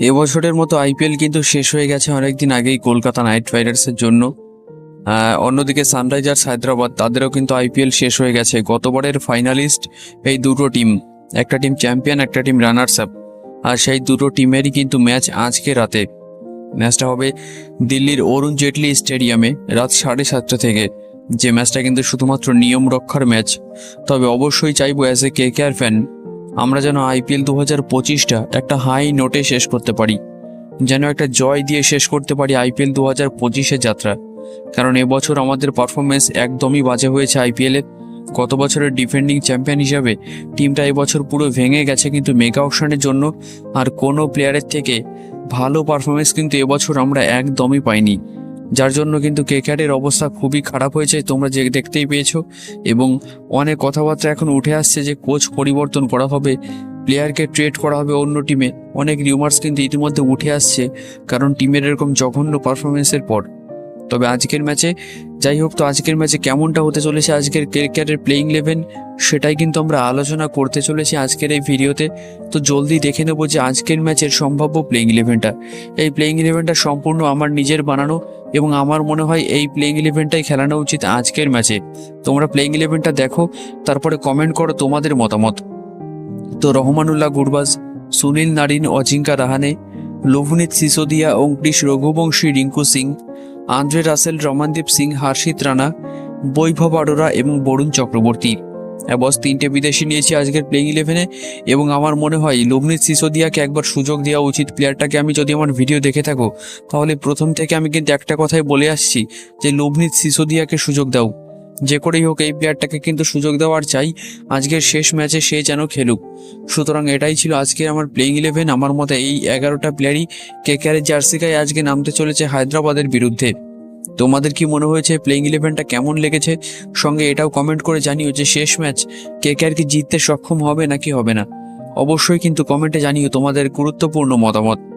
এবছরের মতো আইপিএল কিন্তু শেষ হয়ে গেছে অনেকদিন আগেই কলকাতা নাইট রাইডার্সের জন্য। অন্যদিকে সানরাইজার্স হায়দ্রাবাদ, তাদেরও কিন্তু আইপিএল শেষ হয়ে গেছে। গতবারের ফাইনালিস্ট এই দুটো টিম, একটা টিম চ্যাম্পিয়ন, একটা টিম রানার্স আপ আর সেই দুটো টিমেরই কিন্তু ম্যাচ আজকে রাতে। ম্যাচটা হবে দিল্লির অরুণ জেটলি স্টেডিয়ামে রাত সাড়ে সাতটা থেকে। যে ম্যাচটা কিন্তু শুধুমাত্র নিয়ম রক্ষার ম্যাচ। তবে অবশ্যই চাইব as a K K R fan আমরা যেন আইপিএল দু হাজার পঁচিশটা একটা হাই নোটে শেষ করতে পারি। যেন একটা জয় দিয়ে শেষ করতে পারি আইপিএল দু হাজার পঁচিশের যাত্রা। কারণ এবছর আমাদের পারফরমেন্স একদমই বাজে হয়েছে আইপিএলে গত বছরের ডিফেন্ডিং চ্যাম্পিয়ন হিসাবে টিমটা এবছর পুরো ভেঙে গেছে কিন্তু মেগা অপশনের জন্য। আর কোনো প্লেয়ারের থেকে ভালো পারফরমেন্স কিন্তু এবছর আমরা একদমই পাইনি। যার জন্য কিন্তু কেকেআরের অবস্থা খুবই খারাপ হয়েছে, তোমরা যে দেখতেই পেয়েছ। এবং অনেক কথাবার্তা এখন উঠে আসছে যে কোচ পরিবর্তন করা হবে, প্লেয়ারকে ট্রেড করা হবে অন্য টিমে। অনেক রিউমার্স কিন্তু ইতিমধ্যে উঠে আসছে, কারণ টিমের এরকম জঘন্য পারফরমেন্সের পর। তবে আজকের ম্যাচে, যাই হোক তো আজকের ম্যাচে কেমনটা হতে চলেছে আজকের ক্রিকেটের প্লেইং ইলেভেন সেটাই কিন্তু আমরা আলোচনা করতে চলেছি আজকের এই ভিডিওতে। তো জলদি দেখে নেব যে আজকের ম্যাচের সম্ভাব্য প্লেইং ইলেভেনটা এই প্লেইং ইলেভেনটা সম্পূর্ণ আমার নিজের বানানো এবং আমার মনে হয় এই প্লেইং ইলেভেনটাই খেলানো উচিত আজকের ম্যাচে। তোমরা প্লেইং ইলেভেনটা দেখো, তারপরে কমেন্ট করো তোমাদের মতামত। তো রহমানুল্লাহ গুরবাজ, সুনীল নারিন, অজিঙ্কা রাহানে, লভুনীত সিসোদিয়া অঙ্কুশ রঘুবংশী, রিঙ্কু সিং আন্দ্রে রাসেল, রমানদীপ সিং, হর্ষিত রানা, বৈভব আরোরা এবং বরুণ চক্রবর্তী। বস তিনটে বিদেশি নিয়েছি আজকের প্লেইং ইলেভেনে এবং আমার মনে হয় লভনীত সিসোদিয়াকে একবার সুযোগ দেওয়া উচিত প্লেয়ারটাকে আমি যদি আমার ভিডিও দেখে থাকো, তাহলে প্রথম থেকে আমি কিন্তু একটা কথাই বলে আসছি যে, লভনীত সিসোদিয়াকে সুযোগ দাও। যে করেই হোক এই প্লেয়ারটাকে কিন্তু সুযোগ দেওয়ার চাই। আজকের শেষ ম্যাচে সে যেন খেলুক। সুতরাং এটাই ছিল আজকের আমার প্লেইং ইলেভেন আমার মতে এই এগারোটা প্লেয়ারই কেকেআরের জার্সি গায়ে আজকে নামতে চলেছে হায়দ্রাবাদের বিরুদ্ধে। তোমাদের কি মনে হয়েছে প্লেইং ইলেভেনটা কেমন লেগেছে? সঙ্গে এটাও কমেন্ট করে জানিও যে শেষ ম্যাচ কেকেআর কি জিততে সক্ষম হবে নাকি হবে না। অবশ্যই কিন্তু কমেন্টে জানিও তোমাদের গুরুত্বপূর্ণ মতামত।